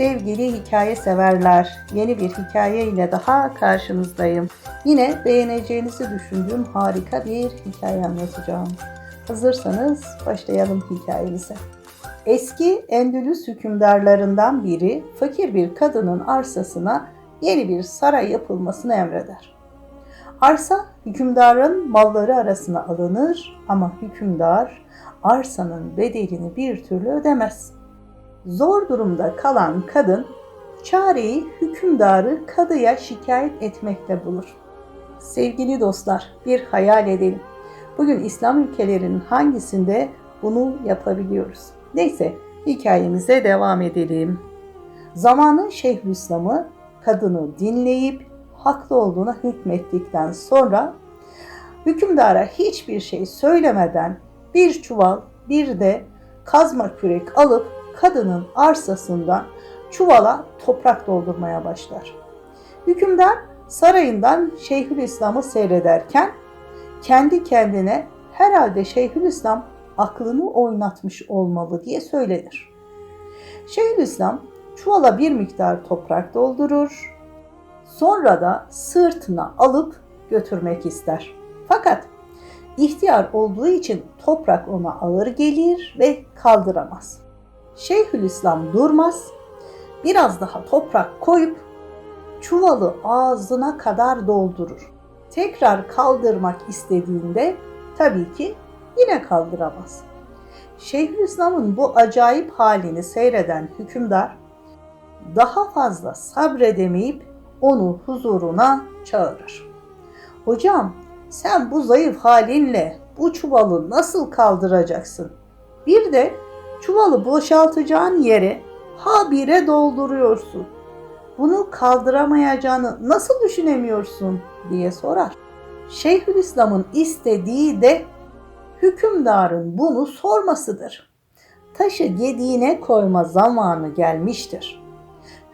Sevgili hikaye severler, yeni bir hikaye ile daha karşınızdayım. Yine beğeneceğinizi düşündüğüm harika bir hikaye anlatacağım. Hazırsanız başlayalım hikayemize. Eski Endülüs hükümdarlarından biri fakir bir kadının arsasına yeni bir saray yapılmasını emreder. Arsa hükümdarın malları arasına alınır ama hükümdar arsanın bedelini bir türlü ödemez. Zor durumda kalan kadın çareyi hükümdarı kadıya şikayet etmekle bulur. Sevgili dostlar, bir hayal edelim. Bugün İslam ülkelerinin hangisinde bunu yapabiliyoruz? Neyse, hikayemize devam edelim. Zamanın Şeyhülislam'ı kadını dinleyip haklı olduğuna hükmettikten sonra hükümdara hiçbir şey söylemeden bir çuval bir de kazma kürek alıp kadının arsasından çuvala toprak doldurmaya başlar. Hükümdar sarayından Şeyhülislam'ı seyrederken kendi kendine herhalde Şeyhülislam aklını oynatmış olmalı diye söylenir. Şeyhülislam çuvala bir miktar toprak doldurur, sonra da sırtına alıp götürmek ister. Fakat ihtiyar olduğu için toprak ona ağır gelir ve kaldıramaz. Şeyhülislam durmaz, biraz daha toprak koyup çuvalı ağzına kadar doldurur. Tekrar kaldırmak istediğinde tabii ki yine kaldıramaz. Şeyhülislam'ın bu acayip halini seyreden hükümdar daha fazla sabredemeyip onu huzuruna çağırır. Hocam sen bu zayıf halinle bu çuvalı nasıl kaldıracaksın? Bir de çuvalı boşaltacağın yere habire dolduruyorsun. Bunu kaldıramayacağını nasıl düşünemiyorsun diye sorar. Şeyhülislam'ın istediği de hükümdarın bunu sormasıdır. Taşı gediğine koyma zamanı gelmiştir.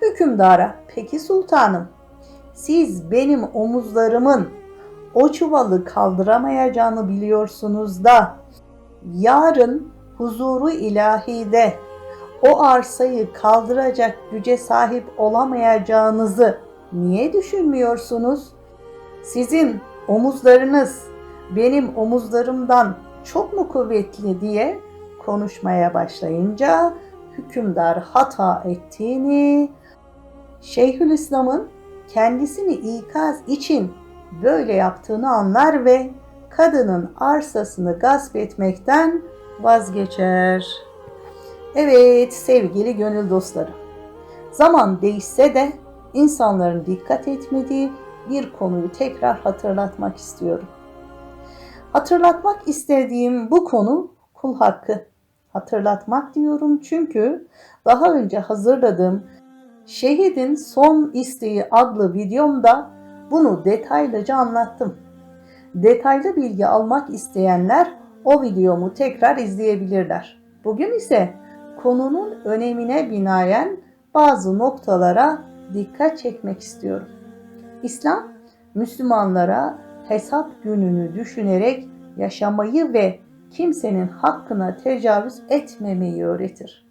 Hükümdara, peki sultanım, siz benim omuzlarımın o çuvalı kaldıramayacağını biliyorsunuz da yarın huzuru ilahide o arsayı kaldıracak güce sahip olamayacağınızı niye düşünmüyorsunuz? Sizin omuzlarınız benim omuzlarımdan çok mu kuvvetli diye konuşmaya başlayınca hükümdar hata ettiğini, Şeyhülislam'ın kendisini ikaz için böyle yaptığını anlar ve kadının arsasını gasp etmekten vazgeçer. Evet sevgili gönül dostları. Zaman değişse de insanların dikkat etmediği bir konuyu tekrar hatırlatmak istiyorum. Hatırlatmak istediğim bu konu kul hakkı. Hatırlatmak diyorum çünkü daha önce hazırladığım Şehidin Son İsteği adlı videomda bunu detaylıca anlattım. Detaylı bilgi almak isteyenler o videomu tekrar izleyebilirler. Bugün ise konunun önemine binaen bazı noktalara dikkat çekmek istiyorum. İslam, Müslümanlara hesap gününü düşünerek yaşamayı ve kimsenin hakkına tecavüz etmemeyi öğretir.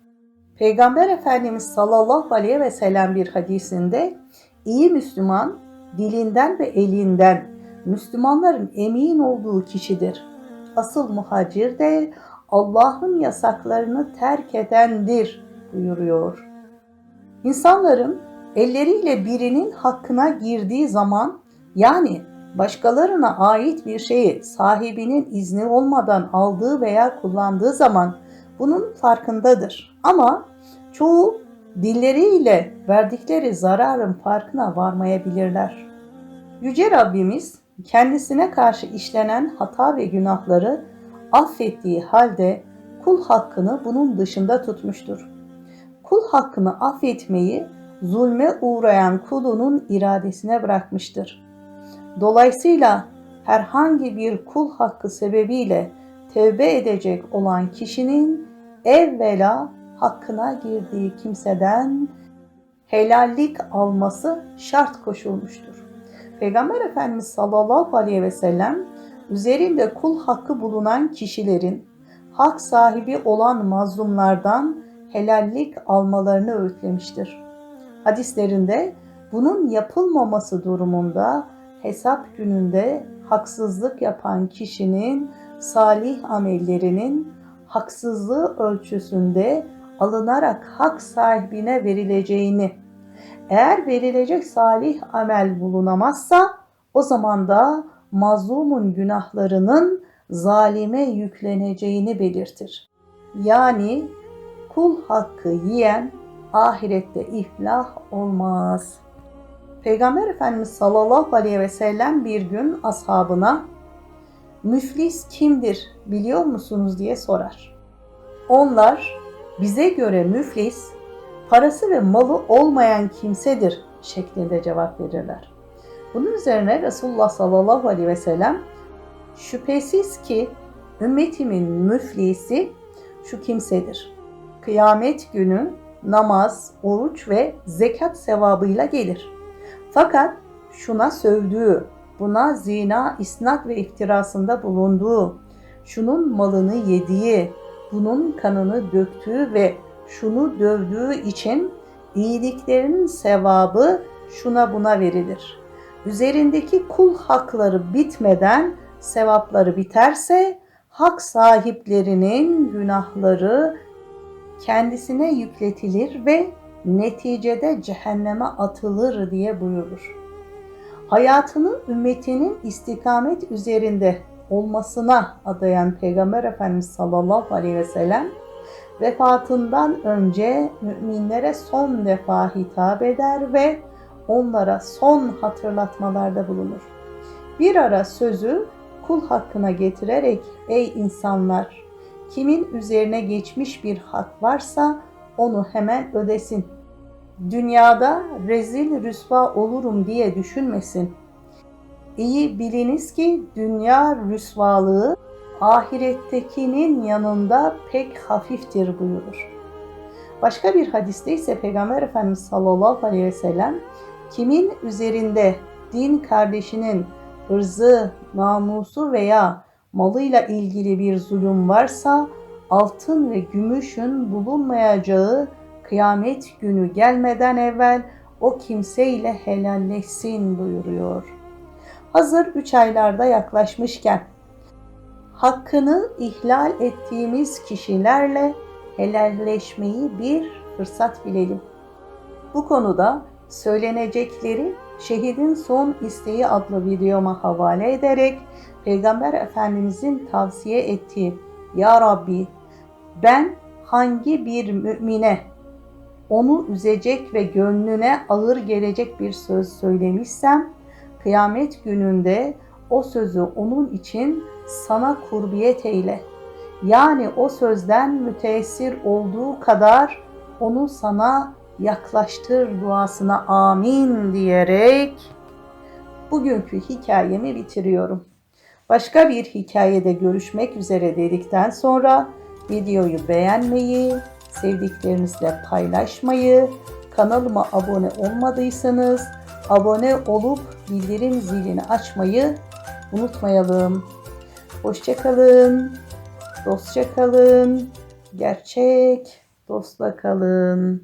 Peygamber Efendimiz sallallahu aleyhi ve sellem bir hadisinde iyi Müslüman dilinden ve elinden Müslümanların emin olduğu kişidir. Asıl muhacir de Allah'ın yasaklarını terk edendir buyuruyor. İnsanların elleriyle birinin hakkına girdiği zaman yani başkalarına ait bir şeyi sahibinin izni olmadan aldığı veya kullandığı zaman bunun farkındadır. Ama çoğu dilleriyle verdikleri zararın farkına varmayabilirler. Yüce Rabbimiz kendisine karşı işlenen hata ve günahları affettiği halde kul hakkını bunun dışında tutmuştur. Kul hakkını affetmeyi zulme uğrayan kulunun iradesine bırakmıştır. Dolayısıyla herhangi bir kul hakkı sebebiyle tevbe edecek olan kişinin evvela hakkına girdiği kimseden helallik alması şart koşulmuştur. Peygamber Efendimiz sallallahu aleyhi ve sellem üzerinde kul hakkı bulunan kişilerin hak sahibi olan mazlumlardan helallik almalarını öğütlemiştir. Hadislerinde bunun yapılmaması durumunda hesap gününde haksızlık yapan kişinin salih amellerinin haksızlığı ölçüsünde alınarak hak sahibine verileceğini, eğer verilecek salih amel bulunamazsa o zaman da mazlumun günahlarının zalime yükleneceğini belirtir. Yani kul hakkı yiyen ahirette iflah olmaz. Peygamber Efendimiz sallallahu aleyhi ve sellem bir gün ashabına müflis kimdir biliyor musunuz diye sorar. Onlar bize göre müflis parası ve malı olmayan kimsedir şeklinde cevap verirler. Bunun üzerine Resulullah sallallahu aleyhi ve sellem şüphesiz ki ümmetimin müflisi şu kimsedir. Kıyamet günü namaz, oruç ve zekat sevabıyla gelir. Fakat şuna sövdüğü, buna zina, isnat ve iftirasında bulunduğu, şunun malını yediği, bunun kanını döktüğü ve şunu dövdüğü için iyiliklerinin sevabı şuna buna verilir. Üzerindeki kul hakları bitmeden sevapları biterse hak sahiplerinin günahları kendisine yükletilir ve neticede cehenneme atılır diye buyurur. Hayatını ümmetinin istikamet üzerinde olmasına adayan Peygamber Efendimiz sallallahu aleyhi ve sellem vefatından önce müminlere son defa hitap eder ve onlara son hatırlatmalarda bulunur. Bir ara sözü kul hakkına getirerek ey insanlar kimin üzerine geçmiş bir hak varsa onu hemen ödesin. Dünyada rezil rüsva olurum diye düşünmesin. İyi biliniz ki dünya rüsvalığı ahirettekinin yanında pek hafiftir buyurur. Başka bir hadiste ise Peygamber Efendimiz sallallahu aleyhi ve sellem kimin üzerinde din kardeşinin ırzı, namusu veya malıyla ilgili bir zulüm varsa altın ve gümüşün bulunmayacağı kıyamet günü gelmeden evvel o kimseyle helalleşsin buyuruyor. Hazır üç aylarda yaklaşmışken hakkını ihlal ettiğimiz kişilerle helalleşmeyi bir fırsat bilelim. Bu konuda söylenecekleri Şehidin Son İsteği adlı videoma havale ederek Peygamber Efendimizin tavsiye ettiği Ya Rabbi ben hangi bir mümine onu üzecek ve gönlüne ağır gelecek bir söz söylemişsem kıyamet gününde o sözü onun için sana kurbiyet eyle. Yani o sözden müteessir olduğu kadar onu sana yaklaştır duasına amin diyerek bugünkü hikayemi bitiriyorum. Başka bir hikayede görüşmek üzere dedikten sonra videoyu beğenmeyi, sevdiklerinizle paylaşmayı, kanalıma abone olmadıysanız abone olup bildirim zilini açmayı unutmayalım. Hoşçakalın, dostça kalın, gerçek dostla kalın.